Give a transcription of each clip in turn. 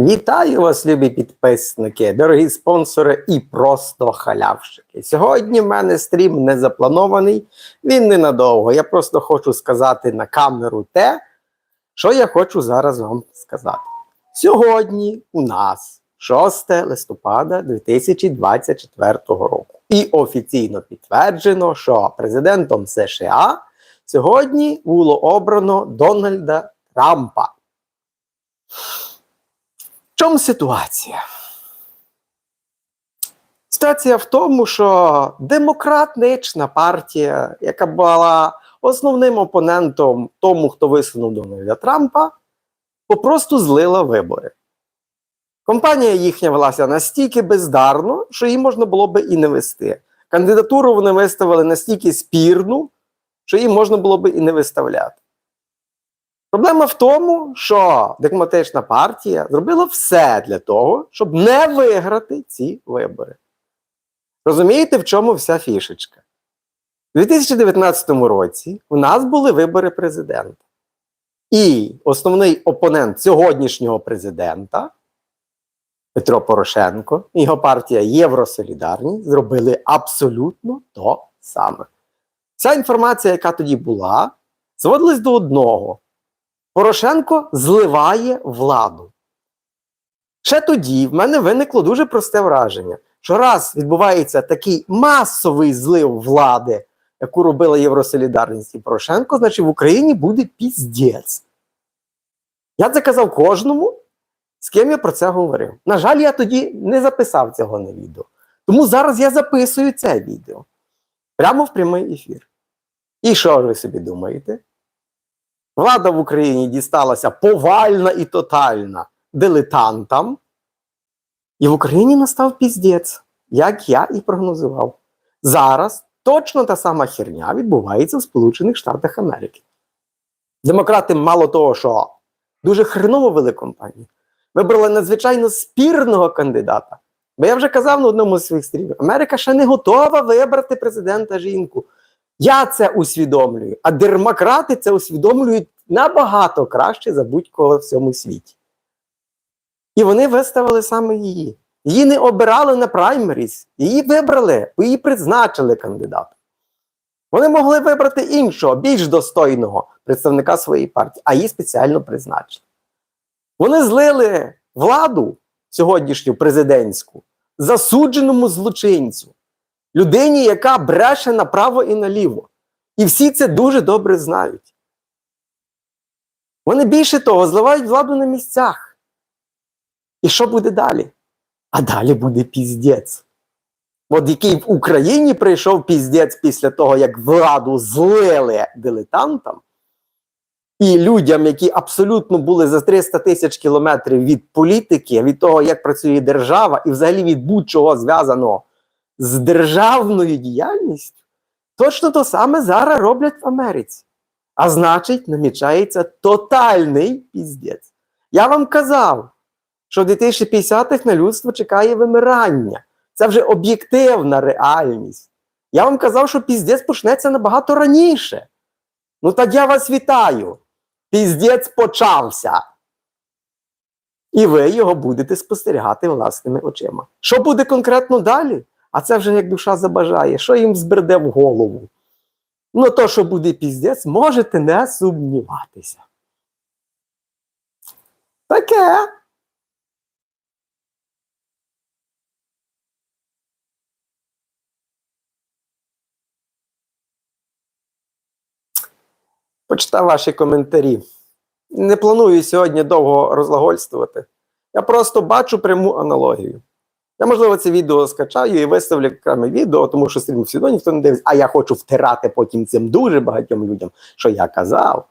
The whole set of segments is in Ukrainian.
Вітаю вас, любі підписники, дорогі спонсори і просто халявщики. Сьогодні в мене стрім не запланований, він ненадовго. Я просто хочу сказати на камеру те, що я хочу зараз вам сказати. Сьогодні у нас 6 листопада 2024 року. І офіційно підтверджено, що президентом США сьогодні було обрано Дональда Трампа. Чому ситуація? Ситуація в тому, що демократична партія, яка була основним опонентом тому, хто висунув Дональда Трампа, попросту злила вибори. Компанія їхня велася настільки бездарно, що її можна було би і не вести. Кандидатуру вони виставили настільки спірну, що її можна було би і не виставляти. Проблема в тому, що демократична партія зробила все для того, щоб не виграти ці вибори. Розумієте, в чому вся фішечка? У 2019 році у нас були вибори президента. І основний опонент сьогоднішнього президента Петро Порошенко і його партія Євросолідарність зробили абсолютно то саме. Ця інформація, яка тоді була, зводилась до одного. Порошенко зливає владу. Ще тоді в мене виникло дуже просте враження, що раз відбувається такий масовий злив влади, яку робила Євросолідарність і Порошенко, значить в Україні буде піздець. Я це казав кожному, з ким я про це говорив. На жаль, я тоді не записав цього на відео. Тому зараз я записую це відео прямо в прямий ефір. І що ви собі думаєте? Влада в Україні дісталася повальна і тотальна дилетантам, і в Україні настав піздець, як я і прогнозував. Зараз точно та сама херня відбувається в Сполучених Штатах Америки. Демократи, мало того, що дуже хреново вели компанію, вибрали надзвичайно спірного кандидата. Бо я вже казав на одному з своїх стрімів: Америка ще не готова вибрати президента жінку. Я це усвідомлюю, а демократи це усвідомлюють набагато краще за будь-кого в цьому світі. І вони виставили саме її. Її не обирали на праймеріс, її вибрали, її призначили кандидатом. Вони могли вибрати іншого, більш достойного представника своєї партії, а її спеціально призначили. Вони злили владу сьогоднішню президентську засудженому злочинцю людині, яка бреше направо і наліво. І всі це дуже добре знають. Вони більше того зливають владу на місцях. І що буде далі? А далі буде піздець. От який в Україні прийшов піздець після того, як владу злили дилетантам, і людям, які абсолютно були за 300 тисяч кілометрів від політики, від того, як працює держава, і взагалі від будь-чого зв'язаного з державною діяльністю, точно то саме зараз роблять в Америці. А значить, намічається тотальний піздець. Я вам казав, що в 2050-х на людство чекає вимирання. Це вже об'єктивна реальність. Я вам казав, що піздець почнеться набагато раніше. Ну так я вас вітаю. Піздець почався. І ви його будете спостерігати власними очима. Що буде конкретно далі? А це вже як душа забажає, що їм зберде в голову. Ну, то, що буде піздець, можете не сумніватися. Таке. Почитав ваші коментарі. Не планую сьогодні довго розлагольствувати. Я просто бачу пряму аналогію. Я, можливо, це відео скачаю і виставлю окреме відео, тому що стрім одно ніхто не дивиться, а я хочу втирати потім цим дуже багатьом людям, що я казав.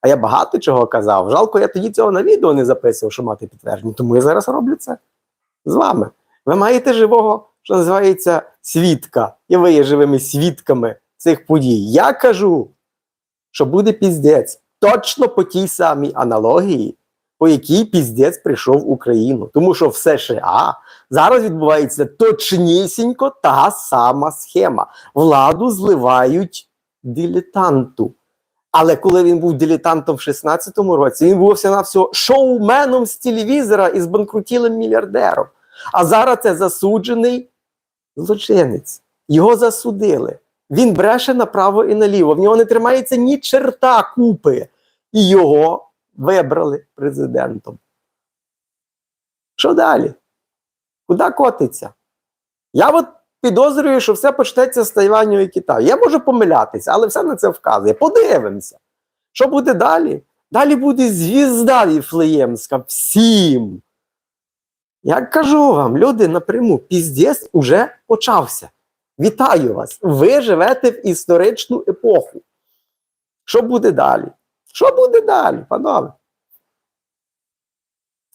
А я багато чого казав. Жалко, я тоді цього на відео не записував, що мати підтвердження. Тому я зараз роблю це з вами. Ви маєте живого, що називається свідка, і ви є живими свідками цих подій. Я кажу, що буде піздець точно по тій самій аналогії, по якій піздець прийшов в Україну. Тому що в США зараз відбувається точнісінько та сама схема. Владу зливають дилетанту. Але коли він був дилетантом в 16-му році, він був всього всього шоуменом з телевізора і збанкрутілим мільярдером. А зараз це засуджений злочинець. Його засудили. Він бреше направо і наліво. В нього не тримається ні черта купи. І його вибрали президентом. Що далі? Куди котиться? Я от підозрюю, що все почнеться з Тайваню і Китаю. Я можу помилятися, але все на це вказує. Подивимося. Що буде далі? Далі буде звізда Віфлеємська всім. Я кажу вам, люди напряму, піздець уже почався. Вітаю вас! Ви живете в історичну епоху. Що буде далі? Що буде далі, панове?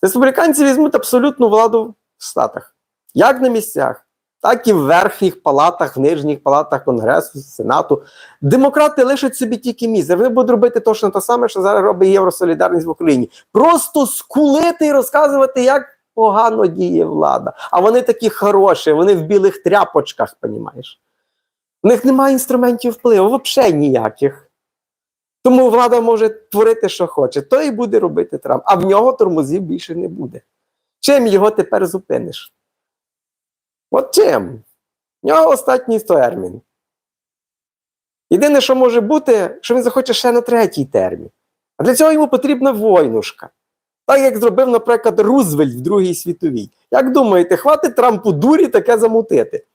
Республіканці візьмуть абсолютну владу в Штатах. Як на місцях, так і в верхніх палатах, в нижніх палатах Конгресу, Сенату. Демократи лишать собі тільки місце. Вони будуть робити точно те саме, що зараз робить Євросолідарність в Україні. Просто скулити і розказувати, як погано діє влада. А вони такі хороші, вони в білих тряпочках, понімаєш? У них немає інструментів впливу, взагалі ніяких. Тому влада може творити, що хоче, то і буде робити Трамп. А в нього тормозів більше не буде. Чим його тепер зупиниш? От чим? В нього останній термін. Єдине, що може бути, що він захоче ще на третій термін. А для цього йому потрібна войнушка. Так як зробив, наприклад, Рузвельт в Другій світовій. Як думаєте, хватить Трампу дурі таке замутити?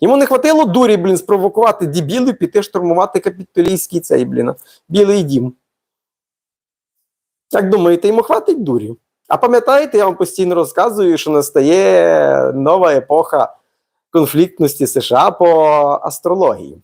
Йому не хватило дурі, блін, спровокувати дебілів, піти штурмувати капітолійський цей, блін, білий дім. Як думаєте, йому хватить дурі? А пам'ятаєте, я вам постійно розказую, що настає нова епоха конфліктності США по астрології.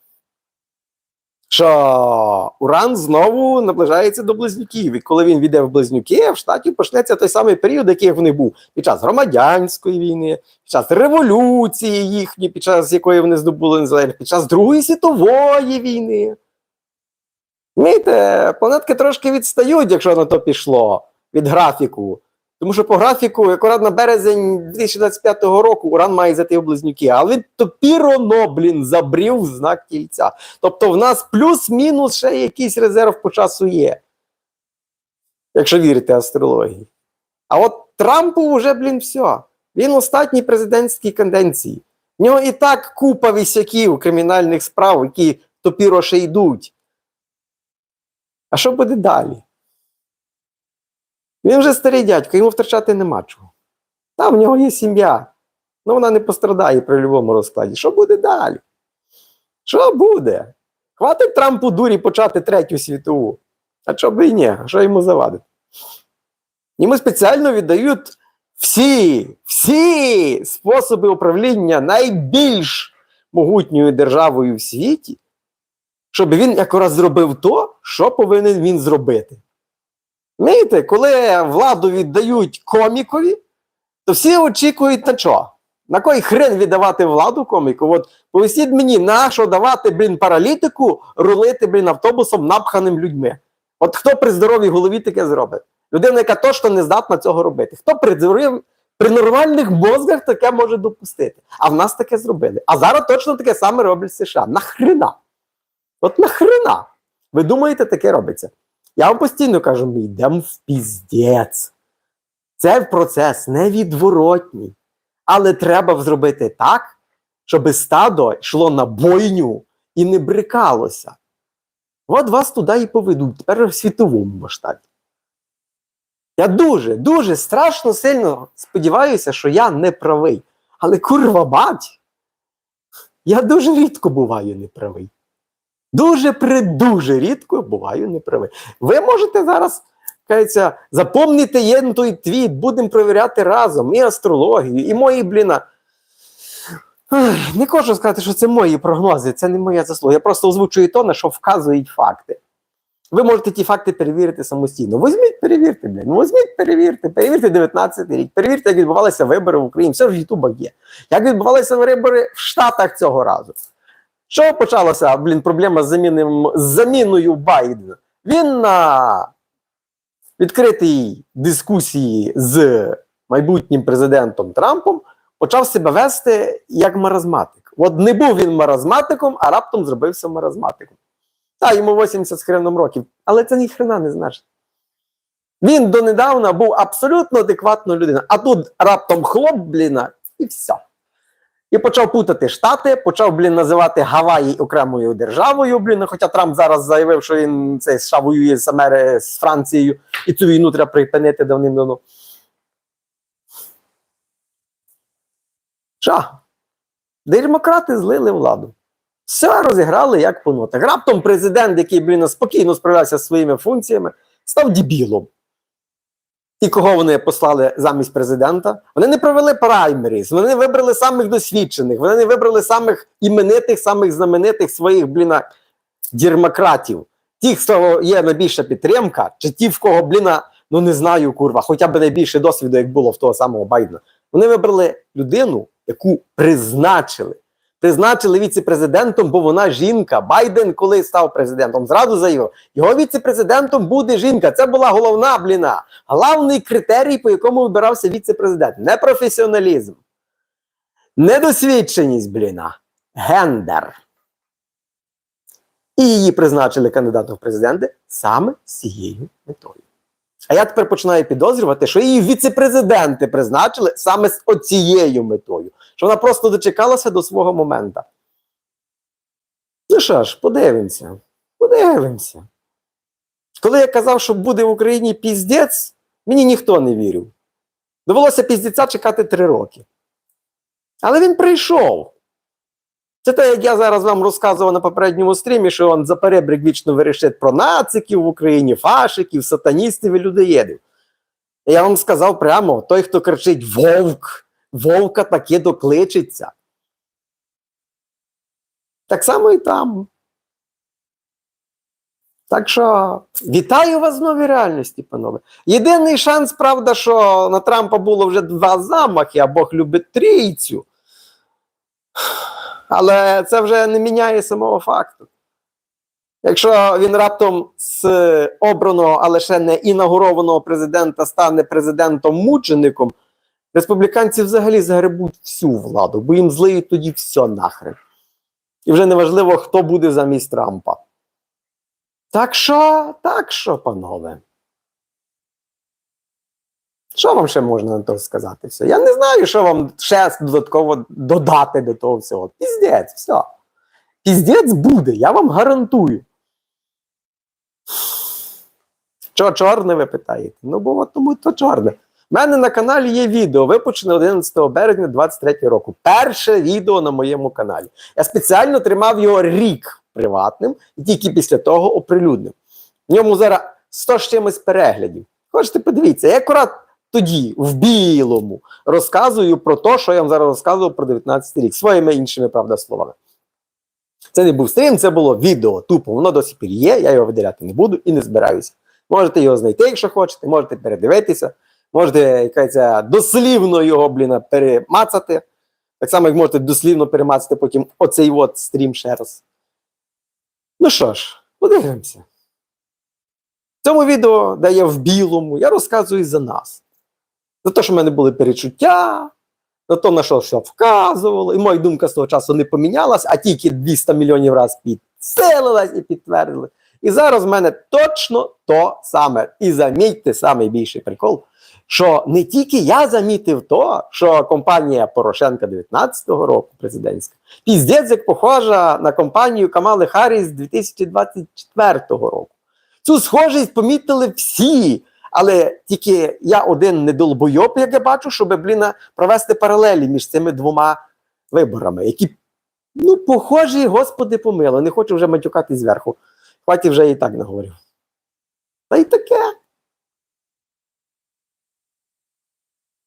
Що Уран знову наближається до близнюків. І коли він війде в близнюки, в штаті почнеться той самий період, який в них був під час громадянської війни, під час революції їхньої, під час якої вони здобули незалежність, під час Другої світової війни. Знаєте, планетки трошки відстають, якщо на то пішло від графіку. Тому що по графіку, акурат на березень 2025 року Уран має зайти в близнюки, але він топіроно, блін, забрів знак кільця. Тобто в нас плюс-мінус ще якийсь резерв по часу є. Якщо вірити астрології. А от Трампу вже, блін, все. Він останній президентській канденції. В нього і так купа вісяків кримінальних справ, які топіро ще йдуть. А що буде далі? Він вже старий дядько, йому втрачати нема чого. Там в нього є сім'я. Ну вона не пострадає при будь-якому розкладі. Що буде далі? Що буде? Хватить Трампу дурі почати третю світову. А що би і ні, що йому завадить? Йому спеціально віддають всі, всі способи управління найбільш могутньою державою в світі, щоб він якраз зробив то, що повинен він зробити. Знаєте, коли владу віддають комікові, то всі очікують на що? На кой хрен віддавати владу коміку? От поясніть мені, на що давати, блін, паралітику, рулити, блін, автобусом напханим людьми. От хто при здоровій голові таке зробить? Людина, яка точно не здатна цього робити. Хто при, здоров'ї- при нормальних мозгах таке може допустити? А в нас таке зробили. А зараз точно таке саме роблять США. Нахрена? От нахрена? Ви думаєте, таке робиться? Я вам постійно кажу, ми йдемо в піздець. Це процес невідворотній. Але треба зробити так, щоб стадо йшло на бойню і не брикалося. От вас туди і поведуть, тепер в світовому масштабі. Я дуже, дуже страшно сильно сподіваюся, що я не правий. Але курва мать, я дуже рідко буваю неправий. Дуже придуже рідко буваю неправий. Ви можете зараз кажеться, запомнити є той твіт, будемо перевіряти разом і астрологію, і мої бліна. Не хочу сказати, що це мої прогнози, це не моя заслуга. Я просто озвучую то, на що вказують факти. Ви можете ті факти перевірити самостійно. Візьміть, перевірте, блін. Ну, візьміть, перевірте, перевірте 19 рік, перевірте, як відбувалися вибори в Україні. Все ж в Ютубах є. Як відбувалися вибори в Штатах цього разу. Що почалося, блін, проблема з, заміним, з заміною Байдена? Він на відкритій дискусії з майбутнім президентом Трампом почав себе вести як маразматик. От не був він маразматиком, а раптом зробився маразматиком. Та йому 80 з хреном років, але це ні хрена не значить. Він донедавна був абсолютно адекватною людиною, а тут раптом хлоп, бліна, і все. І почав путати Штати, почав, блін, називати Гаваї окремою державою. Блін, хоча Трамп зараз заявив, що він цей США воює з Амери з Францією, і цю війну треба припинити давним-давно. Що? Демократи злили владу. Все розіграли як по нотах. Раптом президент, який, блін, спокійно справлявся зі своїми функціями, став дебілом. І кого вони послали замість президента? Вони не провели праймеріз, вони вибрали самих досвідчених, вони не вибрали самих іменитих, самих знаменитих своїх бліна дірмократів. Ті, хто є найбільша підтримка, чи ті, в кого, бліна, ну не знаю, курва, хоча б найбільше досвіду, як було в того самого Байдена. Вони вибрали людину, яку призначили. Призначили віце-президентом, бо вона жінка. Байден, коли став президентом, зразу заявив, його віце-президентом буде жінка. Це була головна бліна. Головний критерій, по якому вибирався віце-президент. Не професіоналізм, недосвідченість, бліна, гендер. І її призначили кандидатом в президенти саме з цією метою. А я тепер починаю підозрювати, що її віце-президенти призначили саме з оцією метою, що вона просто дочекалася до свого моменту. Ну що ж, подивимося. Подивимося. Коли я казав, що буде в Україні піздець, мені ніхто не вірив. Довелося піздеця чекати три роки. Але він прийшов. Це те, як я зараз вам розказував на попередньому стрімі, що он за перебрік вічно вирішить про нациків в Україні, фашиків, сатаністів і людоєдів. Я вам сказав прямо: той, хто кричить Вовк, вовка таки докличеться. Так само і там. Так що вітаю вас в новій реальності, панове. Єдиний шанс, правда, що на Трампа було вже два замахи, а Бог любить трійцю. Але це вже не міняє самого факту. Якщо він раптом з обраного, але ще не інаугурованого президента стане президентом-мучеником, республіканці взагалі загребуть всю владу, бо їм злиють тоді все нахрен. І вже неважливо, хто буде замість Трампа. Так що, так що, панове. Що вам ще можна на то сказати? Все? Я не знаю, що вам ще додатково додати до того всього. Піздець, все. Піздець буде, я вам гарантую. Що чорне ви питаєте? Ну, бо от тому то чорне. У мене на каналі є відео, випущене 11 березня 23 року. Перше відео на моєму каналі. Я спеціально тримав його рік приватним і тільки після того оприлюднив. В ньому зараз 100 з чимось переглядів. Хочете, подивіться, я акурат тоді, в білому, розказую про те, що я вам зараз розказував про 19 рік, своїми іншими, правда, словами. Це не був стрім, це було відео. Тупо, воно до сих пір є, я його виділяти не буду і не збираюся. Можете його знайти, якщо хочете, можете передивитися, можете якась, дослівно його, блін, перемацати. Так само, як можете дослівно перемацати потім оцей от стрім ще раз. Ну що ж, подивимося. В цьому відео, де я в білому, я розказую за нас. За те, що в мене були перечуття, за те, на що все вказувало, і моя думка з того часу не помінялась, а тільки 200 мільйонів разів підсилилась і підтвердили. І зараз в мене точно то саме. І замітьте найбільший прикол, що не тільки я замітив то, що компанія Порошенка 19-го року президентська, піздець як похожа на компанію Камали Харріс 2024 року. Цю схожість помітили всі. Але тільки я один недолбойоб, як я бачу, щоб блін, провести паралелі між цими двома виборами, які, ну, похожі, господи помило, не хочу вже матюкати зверху. Хватить вже і так наговорив. Та й таке.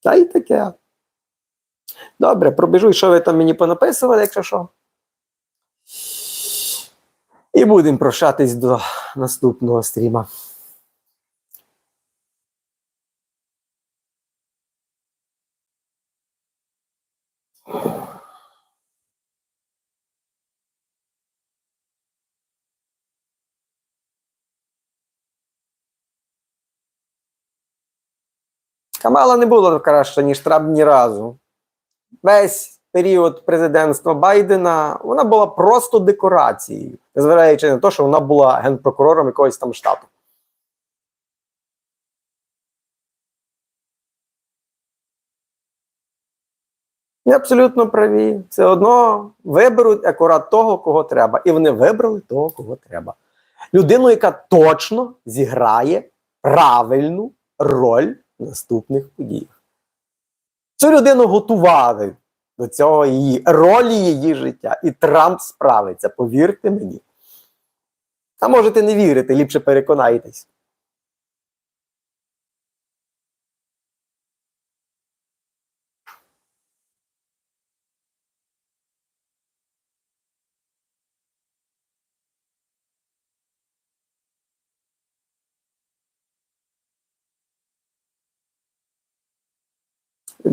Та й таке. Добре, пробіжу, що ви там мені понаписували, якщо що. І будемо прощатись до наступного стріма. Камала не була краща, ніж Трамп ні разу. Весь період президентства Байдена вона була просто декорацією, незважаючи на те, що вона була генпрокурором якогось там штату. Ви абсолютно праві. Все одно виберуть акурат того, кого треба. І вони вибрали того, кого треба. Людину, яка точно зіграє правильну роль наступних подіях. Цю людину готували до цього її ролі її життя. І Трамп справиться, повірте мені. А можете не вірити, ліпше переконайтесь.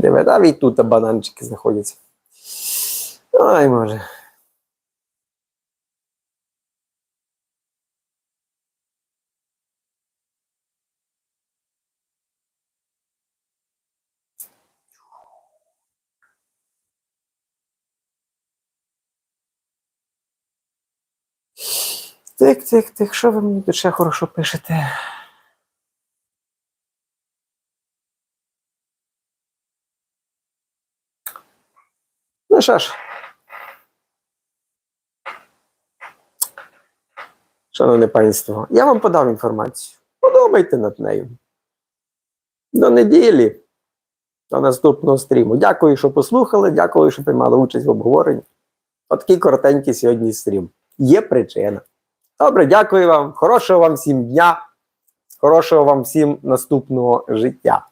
Диви, навіть тут бананчики знаходяться. Ай, може. Тик, тик, тик, що ви мені ще хорошо пишете? Ну що ж. Шановне панство, я вам подав інформацію. Подумайте над нею. До неділі, до наступного стріму. Дякую, що послухали. Дякую, що приймали участь в обговоренні. Отакий коротенький сьогодні стрім. Є причина. Добре, дякую вам. Хорошого вам всім дня. Хорошого вам всім наступного життя.